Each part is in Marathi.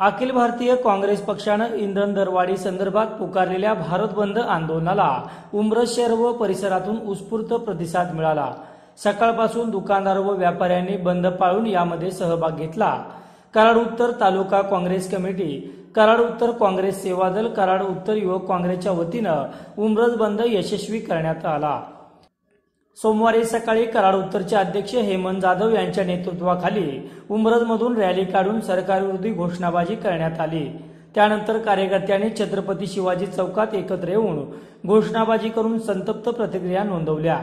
अखिल भारतीय काँग्रेस पक्षानं इंधन दरवाढी संदर्भात पुकारलेल्या भारत बंद आंदोलनाला उमरज शहर व परिसरातून उत्स्फूर्त प्रतिसाद मिळाला. सकाळपासून दुकानदार व व्यापाऱ्यांनी बंद पाळून यामध्ये सहभाग घेतला. कराड उत्तर तालुका काँग्रेस कमिटी कराड उत्तर काँग्रेस सेवा दल कराड उत्तर युवक काँग्रेसच्या वतीनं उमरज बंद यशस्वी करण्यात आला. सोमवारी सकाळी कराड उत्तरचे अध्यक्ष हेमंत जाधव यांच्या नेतृत्वाखाली उमरजमधून रॅली काढून सरकारविरोधी घोषणाबाजी करण्यात आली. त्यानंतर कार्यकर्त्यांनी छत्रपती शिवाजी चौकात एकत्र येऊन घोषणाबाजी करून संतप्त प्रतिक्रिया नोंदवल्या.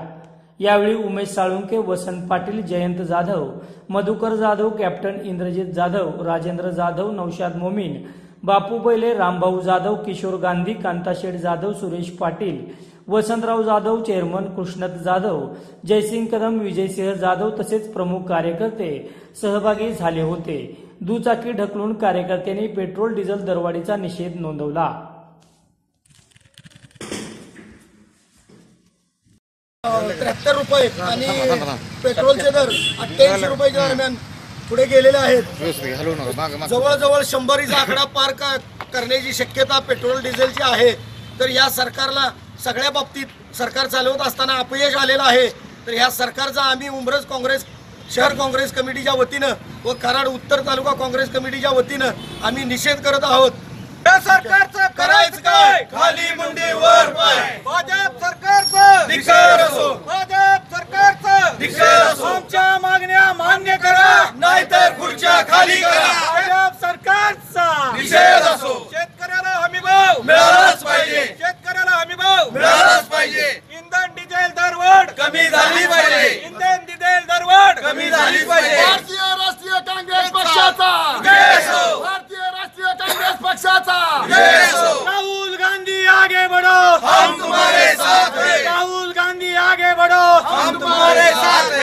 यावेळी उमेश साळुंके वसंत पाटील जयंत जाधव मधुकर जाधव कॅप्टन इंद्रजित जाधव राजेंद्र जाधव नौशाद मोमीन बापू बैले रामभाऊ जाधव किशोर गांधी कांताशेठ जाधव सुरेश पाटील वसंतराव जाधव चेअरमन कृष्णत जाधव जयसिंग कदम विजयसिंह जाधव तसेच प्रमुख कार्यकर्ते सहभागी झाले होते. दुचाकी ढकलून कार्यकर्त्यांनी पेट्रोल डिझेल दरवाढीचा निषेध नोंदवला. त्र्याहत्तर रुपये आणि पेट्रोलचे दर अठ्ठ्याऐंशी रुपयाच्या दरम्यान पुढे गेलेले आहेत. जवळजवळ शंभरीचा आकडा पार का- करण्याची शक्यता पेट्रोल डिझेलची आहे. तर या सरकारला सगळ्या बाबतीत सरकार चालवत असताना अपयश आलेलं आहे. तर ह्या सरकारचा आम्ही उमरज काँग्रेस शहर काँग्रेस कमिटीच्या वतीनं व कराड उत्तर तालुका काँग्रेस कमिटीच्या वतीनं आम्ही निषेध करत आहोत. या सरकारचं करायचं काय? खाली मुंडी वर पाय. भाजप सरकारचं. धिक्कार असो. भाजप सरकारचं. धिक्कार असो. आमच्या मागण्या मान्य करा. नाहीतर